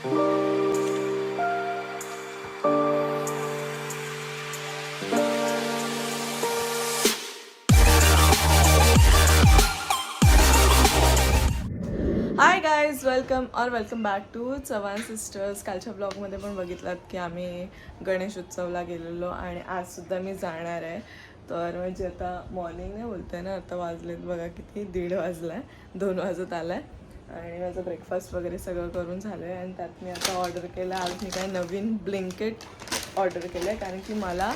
Hi guys welcome or welcome back to Chavan sisters कालच्या ब्लॉगमध्ये पण बघितलात की आम्ही गणेश उत्सवला गेलेलो आणि आजसुद्धा मी जाणार आहे. तर म्हणजे आता मॉर्निंग नाही बोलते ना आता वाजलेत बघा किती दीड वाजला आहे दोन वाजत आला आहे आणि माझं ब्रेकफास्ट वगैरे सगळं करून झालं आहे आणि त्यात मी आता ऑर्डर केलं. आज मी काय नवीन ब्लिंकेट ऑर्डर केलं आहे कारण की मला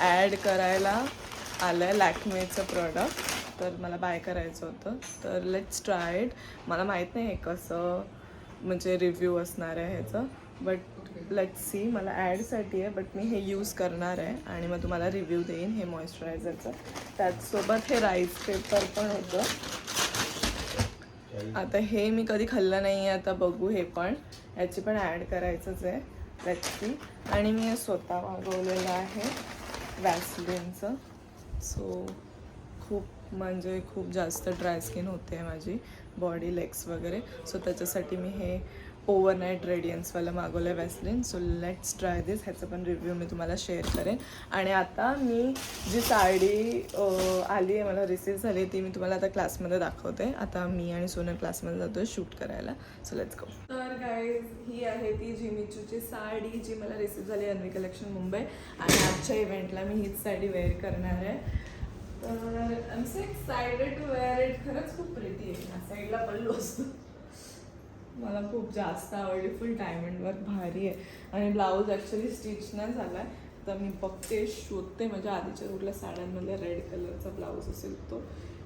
ॲड करायला आलं आहे लॅक्मेचं प्रॉडक्ट तर मला बाय करायचं होतं. तर लेट्स ट्राय इट मला माहीत नाही आहे कसं म्हणजे रिव्ह्यू असणार आहे ह्याचं. बट लेट्स सी मला ॲडसाठी आहे बट मी हे यूज करणार आहे. आणि मग तुम्हाला रिव्ह्यू देईन हे मॉइश्चरायझरचं त्याचसोबत हे राईस पेपर पण होतं. आता हे मी कधी खाल्लं नाही आहे आता बघू हे पण. याची पण ॲड करायचंच आहे. त्याची आणि मी स्वतः मागवलेलं आहे वॅसलिनचं सो खूप म्हणजे खूप जास्त ड्राय स्किन होते माझी बॉडी लेग्स वगैरे. सो त्याच्यासाठी मी हे ओव्हरनाईट रेडियन्सवालं मागवलं आहे Vaseline so let's try this ह्याचं पण रिव्ह्यू मी तुम्हाला शेअर करेन. आणि आता मी जी साडी आली आहे मला रिसीव झाली आहे ती मी तुम्हाला आता क्लासमध्ये दाखवते. आता मी आणि सोनल क्लासमध्ये जातो शूट करायला. सो लेट्स गो तर गाईज ही आहे ती जिमिचूची साडी जी मला रिसीव झाली अन्वी कलेक्शन मुंबई आणि आजच्या इव्हेंटला मी हीच साडी वेअर करणार आहे. तर I am so excited to wear it खरंच खूप प्रिटी आहे. साईडला पडलो असतो मला खूप जास्त आवडली. फुल डायमंड वर्क भारी आहे. आणि ब्लाऊज ॲक्च्युली स्टिच नाही झाला आहे तर मी बघते शोधते. माझ्या आधीच्या कुठल्या साड्यांमध्ये रेड कलरचा ब्लाऊज असेल तो.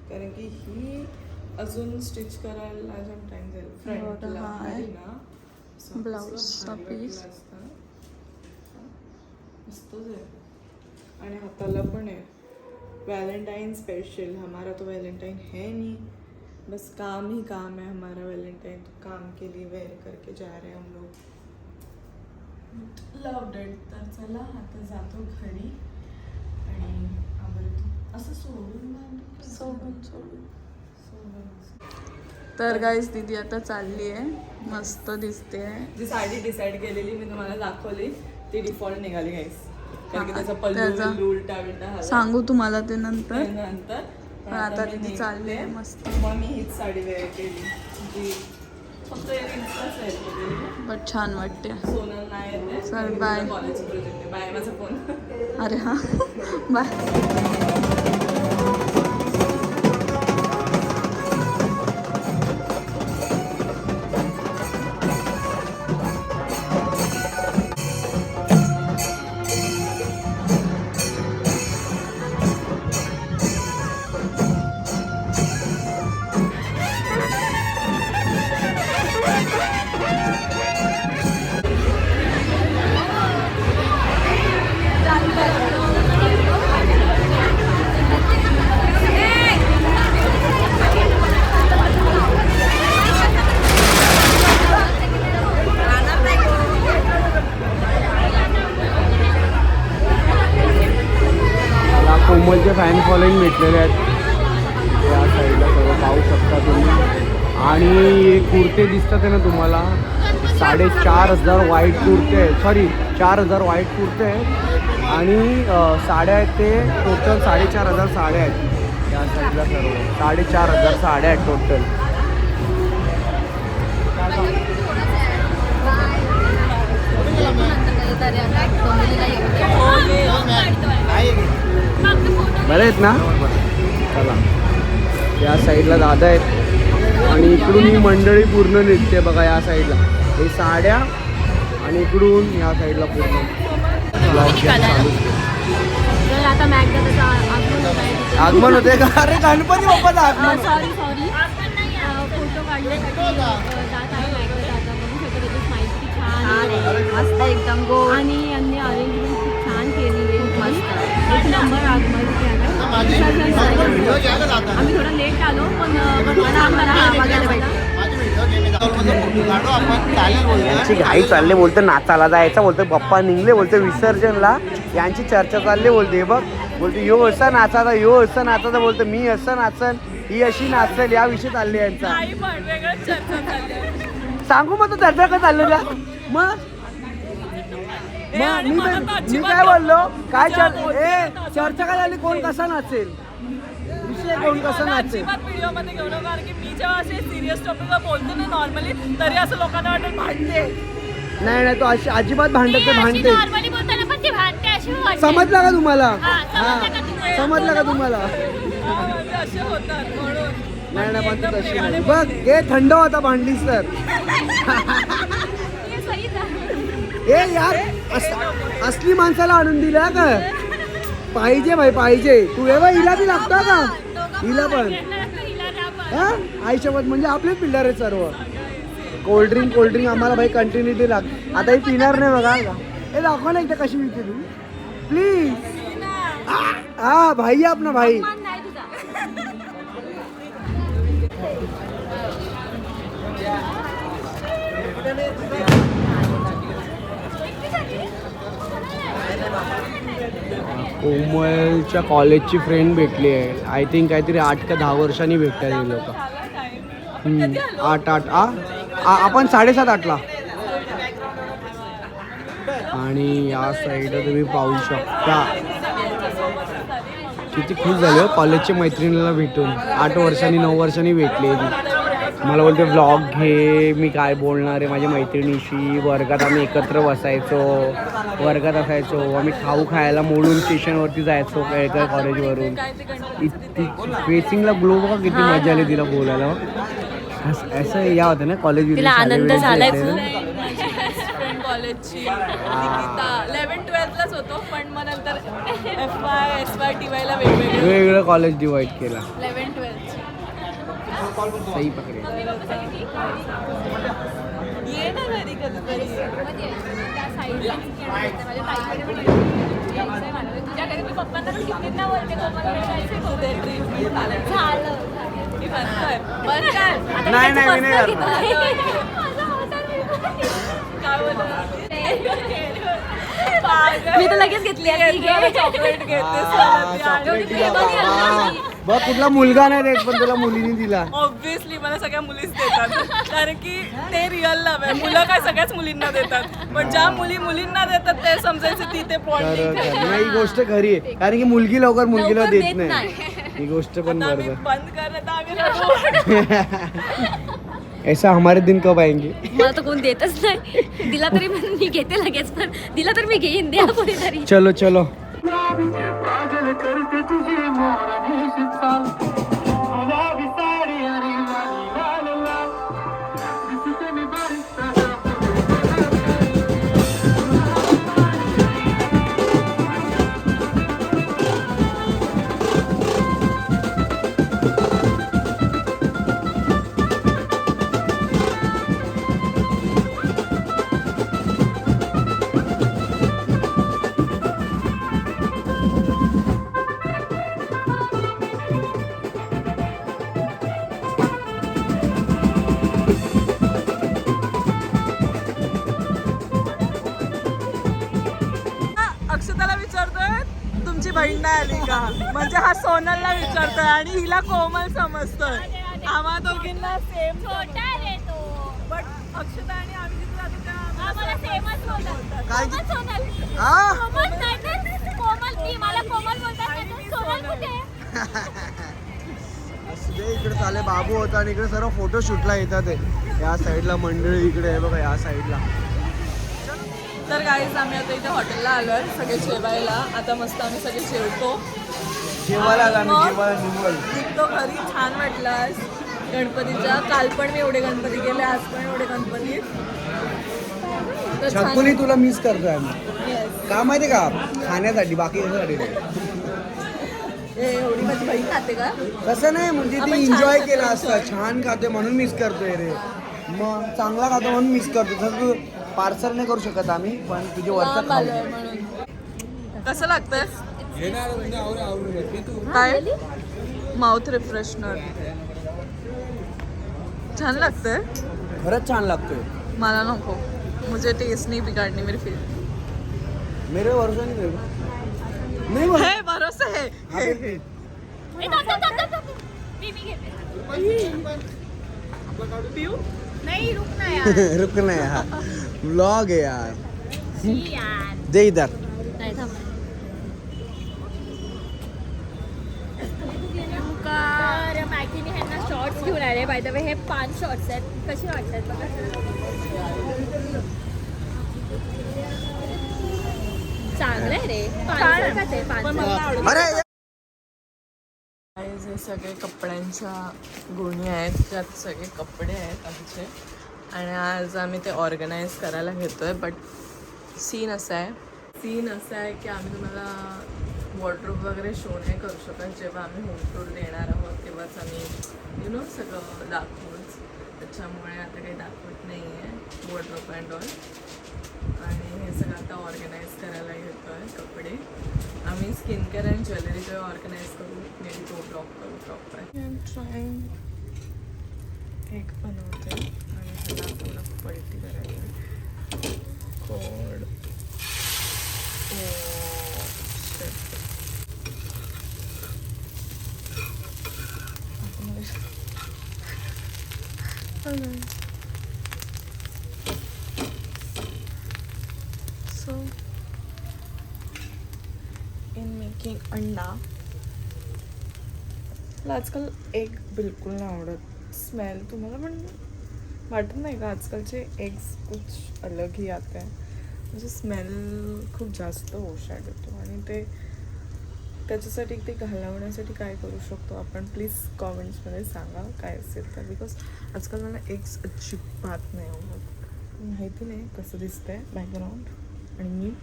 कारण की ही अजून स्टिच करायला जाम टाइम जाईल. फ्रंटला हा आहे. ना. मस्तच आहे. आणि हाताला पण आहे. वैलेंटाइन स्पेशल हमारा तो वैलेंटाइन है नहीं. बस काम ही काम है हमारा वैलेंटाइन तो काम के लिए वेयर करके जा रहे हैं हम लोग। लव डेट तर चला आता जातो घरी. आणि आवडतो असं सोडून? सोडून सोडून. तर गाईस दीदी आता चालली आहे. मस्त दिसते. जी साडी डिसाईड केलेली मी तुम्हाला दाखवली ती डिफॉल्ट निघाली गाईस कारण की त्याचा पल्लू उलटा बिलटा सांगू तुम्हाला ते नंतर? नंतर. पण आता दीदी निघते. चालली मस्त. मग मी हीच साडी वेअर केली. जी फक्त वेअर केलेली बट छान वाटते. सोनल नाही येते. कॉलेज प्रोजेक्ट आहे बाय माझा फोन अरे हा. बाय ते कुर्ते दिसतात आहे ना तुम्हाला? साडेचार हजार व्हाईट कुर्ते आहेत. सॉरी चार हजार व्हाईट कुर्ते आहेत. आणि साड्या आहेत ते. टोटल साडेचार हजार साड्या आहेत. या साईडला सर्व. साडेचार हजार साड्या आहेत टोटल बरे आहेत ना? चला. या साईडला दादा आहेत. आणि इकडून ही मंडळी पूर्ण निघते बघा या साईडला हे साड्या आणि इकडून या साईडला पूर्ण. आगमन होत का? अरे गणपती बाप्पाचं आगमन. मस्त एकदम गो आणि यांनी अरेंजमेंट खूप छान केलेली आहे. मस्त. एक नंबर आगमन. केलं आम्ही थोडं लेट आलो पण अ, पण मला आम्हाला बघायला पाहिजे यांची घाई चालले बोलते नाचाला जायचं बोलते पप्पा निघले बोलते विसर्जनला. यांची चर्चा चालली बोलते हे बघ बोलते यो असा नाचाचा यो असं नाचाचा बोलते मी असं नाचन ही अशी नाचल या विषयी चालले यांचा. चालली. सांगू मग तो चर्चा का चाललेल्या? मग? मग मी मी काय बोललो? काय चर ए चर्चा काय झाली कोण कसा नाचेल विषय कोण कसा नाचेल अजिबात घेऊ नका कारण की मी जेव्हा असे सिरियस टॉपिकवर बोलते ना नॉर्मली तरी असं लोकांना वाटत भांडते. नाही नाही तो अशी अजिबात भांडत ते भांडते. नॉर्मली बोलताना पण ती भांडते अशी वाटते. समजला का तुम्हाला? हा, हा समजलं का तुम्हाला? समजलं का तुम्हाला? म्हणजे असे होतात म्हणून. नाही नाही पण तू तशी नाही. बघ हे थंड होता भांडलीस तर. हे सहीच आहे. ए यार अस- असली माणसाला आणून दिला का? पाहिजे भाई पाहिजे. तू एव्हा हिला बी लागतो का? हिला पण. यांना हा म्हणजे आपलेच पिल्लर आहेत सर्व. कोल्ड्रिंक कोल्ड्रिंक आम्हाला भाई कंटिन्युटी लाग. आता ही पिणार नाही बघा. हे दाखवा ना एकदा कशी मिळते तू. प्लीज हा भाई आप ना भाई मान नाही तुझा कोमलच्या कॉलेजची फ्रेंड भेटली आहे. आय थिंक काहीतरी आठ का दहा वर्षांनी भेटतात हे लोक. आठ आठ. आ? आपण साडेसात आठला. आणि या साईडला तुम्ही पाहू शकता. किती खुश झाले हो कॉलेजच्या मैत्रिणीला भेटून. आठ वर्षांनी नऊ वर्षांनी भेटली आहे ती. मला बोलते व्लॉग घे मी काय बोलणार आहे माझ्या मैत्रिणीशी? वर्गात आम्ही एकत्र बसायचो वर्गात असायचो आम्ही खाऊ खायला मोडून स्टेशनवरती जायचो केळकर कॉलेजवरून. इतकी फेसिंगला ग्लो बघा किती मजा आली तिला बोलायला. अस- असं या होतं ना कॉलेज तिला आनंद झालाय खूप. फ्रेंड कॉलेजची ट्वेल्थलाच होतो पण मग नंतर F Y S Y T वायला वेगवेगळे. कॉलेज डिवाइड केला. इलेव्हन ट्वेल्थ सही पकडे ये ना घरी कधीतरी. तुझ्या घरी मी पप्पांना पण काय आता नाही, नाही, मी नाही मी. काय बोलत मी तर लगेच घेतली. चॉकलेट घेते. बघ कुठला मुलगा नाही देत पण तुला मुलीने दिला. ऑब्विसली मला सगळ्या मुलीच देतात. कारण की ते रिअल लव्ह आहे. मुलं काय सगळ्याच मुलींना देतात. पण ज्या मुली मुलींना देतात ते समजायचं ती ते खरं खरं. नाही ही गोष्ट खरी आहे. कारण की मुलगी लवकर मुलगीला लवकर देत देत नाही. नाही. ही गोष्ट पण आता आम्ही बरोबर. बंद करत आम्ही ऐसा हमारे दिन कब आएंगे? मला तर कोण देतच नाही. दिला तरी मी घेते लगेच पण दिला तर मी घेईन द्या कोणीतरी. चलो चलो. 안녕 सोनलला विचारतोय आणि हिला कोमल समजतोय. आम्हा दोघींना सेम छोटा रे तो. बट अक्षता आणि आम्ही जिथे जातो त्या आम्हाला सेमच बोलतात. काय? कोमल सोनल. हा? कोमल नाही तर कोमल मी मला कोमल बोलतात नाही तर. सोनल कुठे इकडे चाले बाबू होता आणि इकडे सर्व फोटो शूटला येतात आहे. या साईडला मंडळी इकडे आहे बघा या साईडला तर गाईज आम्ही आता इथे हॉटेलला आलोय सगळे जेवायला. आता मस्त आम्ही सगळे जेवतो. जेवायला आला आम्ही, मग? जेवायला निघाल निघतो घरी छान वाटलं आज गणपतीच्या. काल पण मी एवढे गणपती गेले आज पण एवढे गणपती. तर छान- छकुली तुला मिस करतोय आम्ही. Yes. का माहिती का? खाण्यासाठी बाकी कशासाठी नाही. ए, एवढी माझी बहीण खाते का? तसं नाही म्हणजे आपण ती छान एन्जॉय खातो केलं असं. असतं छान खाते म्हणून मिस करतोय रे. मग चांगला खातो म्हणून मिस करतो तर तू पार्सल नाही करू शकत आम्ही पण तुझे लांब वरचं आलोय खाऊ म्हणून. कसं लागतंय? काय माउथ रिफ्रेशनर छान लागतंय? खरंच छान लागतोय. मला नको. मुझे टेस्ट नहीं बिगाड़नी मेरी फिर मेरे वर्ष नाही नाही बघ. है भरोसा. है. हा, बे, बे. ए, थांब, थांब, थांब, थांब, थांब. मी मी घेते पिऊ नाही रुक ना यार. रुक नाही हा व्लॉग आहे यार. यार दे इधर नाही थांब तर मॅकीने ह्यांना आले बाय द वे हे पाच शॉर्ट्स आहेत. कसे वाटतात बघा? चांगलं आहे रे. पाच अरे हे जे सगळे कपड्यांच्या गोणी आहेत त्यात सगळे कपडे आहेत आमचे. आणि आज आम्ही ते ऑर्गनाईज करायला घेतोय बट सीन असा आहे. सीन असा आहे की आम्ही तुम्हाला वॉर्ड्रोब वगैरे शो नाही करू शकत जेव्हा आम्ही होम टूर देणार आहोत. तेव्हाच आम्ही यु नो सगळं दाखवूच. त्याच्यामुळे आता काही दाखवत नाही आहे वॉर्ड्रोब अँड ऑल आणि हे सगळं आता ऑर्गनाईज करायला घेतो आहे कपडे. आम्ही स्किन केअर अँड ज्वेलरी जेव्हा ऑर्गनाईज करू मे बी तो ब्लॉक करू प्रॉपर ट्राईंग एक बनवते आणि ह्याला थोडं पलटी करायला कोड सो इन मेकिंग अंडा मला आजकाल एग बिलकुल नाही आवडत स्मेल तुम्हाला पण वाटत नाही का आजकालचे एग्स कुछ अलग ही आते म्हणजे स्मेल खूप जास्त ओशाट येतो आणि ते त्याच्यासाठी ते घालवण्यासाठी काय करू शकतो आपण? प्लीज कॉमेंट्समध्ये सांगा काय असेल तर. बिकॉज आजकाल मला एग्स अजिबात नाही आवडत. माहिती नाही कसं दिसतंय बॅकग्राऊंड आणि मी?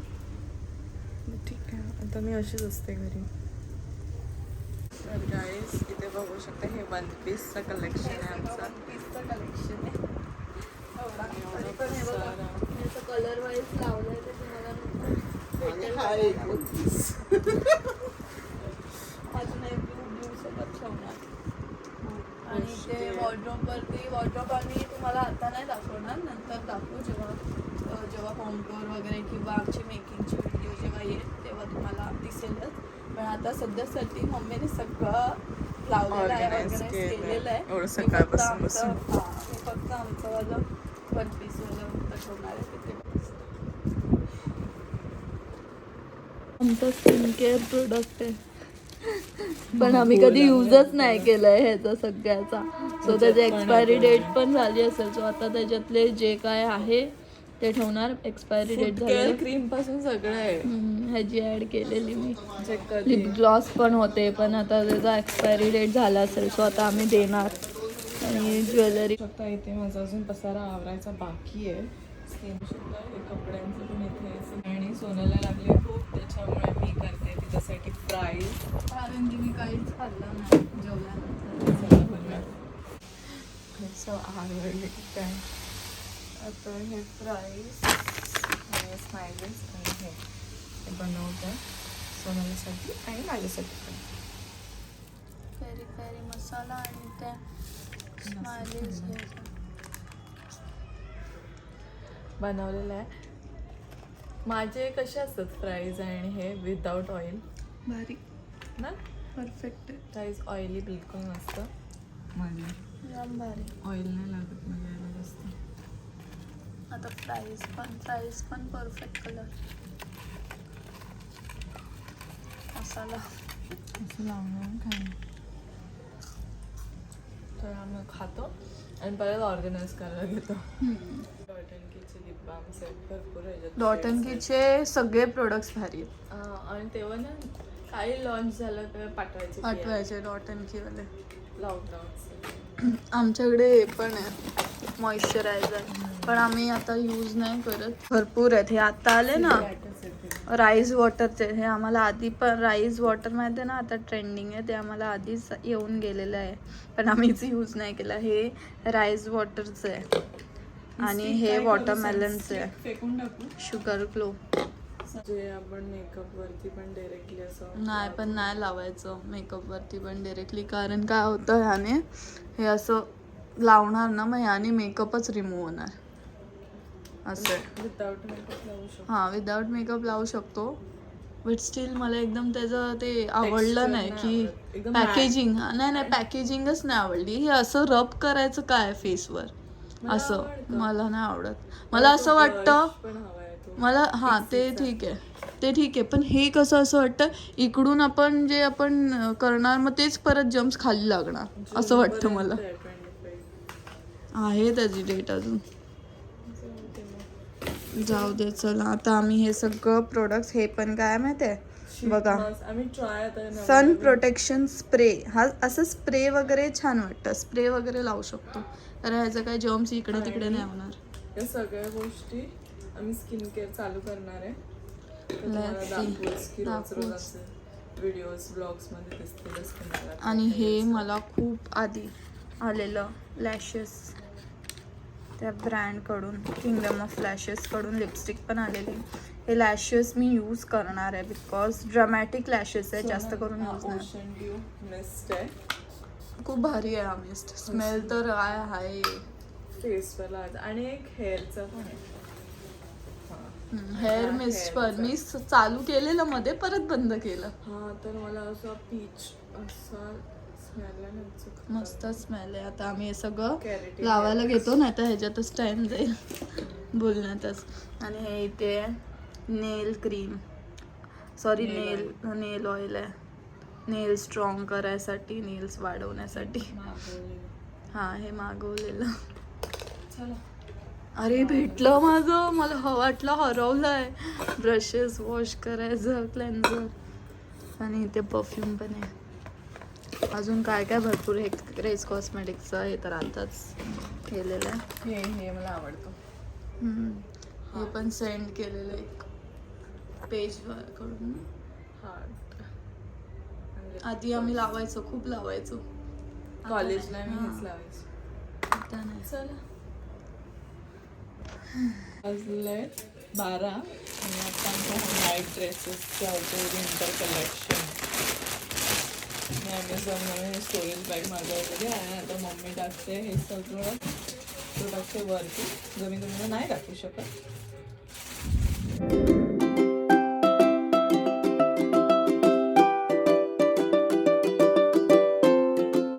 ठीक आहे. आता मी अशीच असते घरी. तर गाईस इथे बघू शकता हे वन पीसचं कलेक्शन आहे आमचं. पीसचं कलेक्शन आहे. कलर वाईज लावलंय ते तुम्हाला अजून एक ब्लू ब्लू सोबत ठेवणार आणि ते वॉर्ड्रॉप वरती वॉर्ड्रॉप आम्ही तुम्हाला आता नाही दाखवणार नंतर दाखवू जेव्हा जेव्हा होम टूर वगैरे किंवा आमची मेकिंगची व्हिडिओ जेव्हा येईल तेव्हा तुम्हाला दिसेलच पण आता सध्यासाठी मम्मीने सगळं लावलेलं आहे केलंय. केलेलं आहे हे फक्त आमचं-. हा, फक्त वन पीस वालं आहे तिथे आमचं स्किन केअर प्रोडक्ट आहे पण आम्ही कधी युजच नाही केलंय ह्याचा सगळ्याचा. सो त्याची एक्सपायरी डेट पण झाली असेल. सो आता त्याच्यातले जे काय आहे ते ठेवणार. एक्सपायरी डेट झाली क्रीमपासून सगळं आहे. ह्याची ऍड केलेली मी. लिप ग्लॉस पण होते पण आता त्याचा एक्सपायरी डेट झाला असेल. सो आता आम्ही देणार. आणि ज्वेलरी शकता इथे माझा अजून पसारा आवरायचा बाकी आहे. कपड्यांचं पण इथे आणि सोनाला लागले करते तिच्यासाठी प्राईज कारण की मी काहीच खाल्लं नाही जेवल्यानंतर. आवडले काय. आता हे प्राईस आणि स्माइलीज आणि हे हे बनवतं. सोनालीसाठी आणि माझ्यासाठी पण. पेरी पेरी मसाला आणि त्या स्माइलीज बनवलेलं आहे. माझे कसे असतात फ्राईज आणि हे विदाउट ऑइल भारी. ना? परफेक्ट फ्राईज ऑइली बिलकुल नसतं. माझे जाम भारी. ऑइल नाही लागत माझ्या याला जास्त. आता प्राईस पण प्राईस पण परफेक्ट कलर मसाला. असं लावून काय तर आम्ही खातो आणि परत ऑर्गनाईज करायला घेतो. डॉट अँड कीचे सगळे प्रोडक्ट्स भारी आहेत. आणि तेव्हा ना काही लॉन्च झालं तर पाठवायचे पाठवायचे डॉट अँड कीवाले लॉकडाऊन आमच्याकडे हे पण आहे मॉइश्चरायझर पण आम्ही आता यूज नाही करत. भरपूर आहेत. हे आता आले ना राईस वॉटरचे हे आम्हाला आधी पण राईस वॉटर माहिती आहे ना आता ट्रेंडिंग आहे. ते आम्हाला आधीच येऊन गेलेलं आहे. पण आम्हीच यूज नाही केलं. हे राईस वॉटरचं आहे. आणि हे वॉटरमेलनचं आहे. शुगर ग्लो जे आपण मेकअप वरती पण डायरेक्टली असं नाही पण नाही लावायचं. मेकअपवरती पण डिरेक्टली कारण काय होतं ह्याने हे असं लावणार ना मग ह्याने मेकअपच रिमूव्ह होणार. असं. विदाउट मेकअप लावू शकतो. हां विदाऊट मेकअप लावू शकतो. बट स्टील मला एकदम त्याचं ते आवडलं नाही की पॅकेजिंग नाही नाही पॅकेजिंगच नाही आवडली. हे असं रब करायचं काय फेसवर असं. मला नाही आवडत. मला असं वाटतं पण मला हा ते ठीक आहे. ते ठीक आहे. पण हे कसं असं वाटतं इकडून आपण जे आपण करणार मग तेच परत जम्प्स खाली लागणार असं वाटतं मला. आहे त्याची डेट अजून. जाऊ दे चला. आता आम्ही हे सगळं प्रोडक्ट हे पण काय माहिती आहे? बघा. सन प्रोटेक्शन स्प्रे हा असं स्प्रे वगैरे छान वाटतं. स्प्रे वगैरे लावू शकतो. तर ह्याचं काय जर्म्स इकडे तिकडे नाही होणार. या सगळ्या गोष्टी आम्ही स्किन केअर चालू करणार आहे. तर तुम्हाला Let's see. दाखवूच की रोज रोज दाखवूच. असे व्हिडिओज ब्लॉग्समध्ये दिसतीलच तुम्हाला आणि हे मला खूप आधी आलेलं लॅशेस त्या ब्रँडकडून किंगडम ऑफ लॅशेसकडून लिपस्टिक पण आलेली. हे लॅशेस मी यूज करणार आहे बिकॉज ड्रामॅटिक लॅशेस आहे जास्त करून यूज ओशन ड्यू मिस्ट आहे. खूप भारी आहे हा मिस्ट स्मेल तर काय आहे. फेसवर लावायचं आणि एक हेअरचा पण आहे. हेअर हा, मिस्ट hair पण. मी स- चालू केलेलं मध्ये परत बंद केलं. हा तर मला असा पीच असा मस्त स्मेल आहे. आता आम्ही हे सगळं लावायला. घेतो ना तर ह्याच्यातच टाइम जाईल. बोलण्यातच. आणि हे इथे nail cream sorry Nail nail nail oil आहे. नेल स्ट्रॉंग करायसाठी नेल्स वाढवण्यासाठी. हा हे मागवलेलं. चला. अरे भेटलं माझं. मला ह वाटलं हरवलंय. ब्रशेस वॉश करायचं क्लेन्झर. आणि इथे परफ्यूम पण आहे. अजून काय काय भरपूर हे रेस कॉस्मेटिकचं हे तर आताच केलेलं आहे. हे हे मला आवडतं. हम्म. हे. पण सेंड केलेलं एक पेजकडून हार्ट. आधी आम्ही लावायचो खूप लावायचो. कॉलेजला मी. हेच लावायची. आता नाही. चला. वाजलंय बारा आणि आता आमच्या नाईट ड्रेसेसचं होतं विंटर कलेक्शन मी ॲमेझॉनमध्ये स्टोरेज बॅग मागवलेली आणि आता मम्मी टाकते हे सगळं तो टाकते वरती. जो मी तुम्हाला नाही टाकू शकत.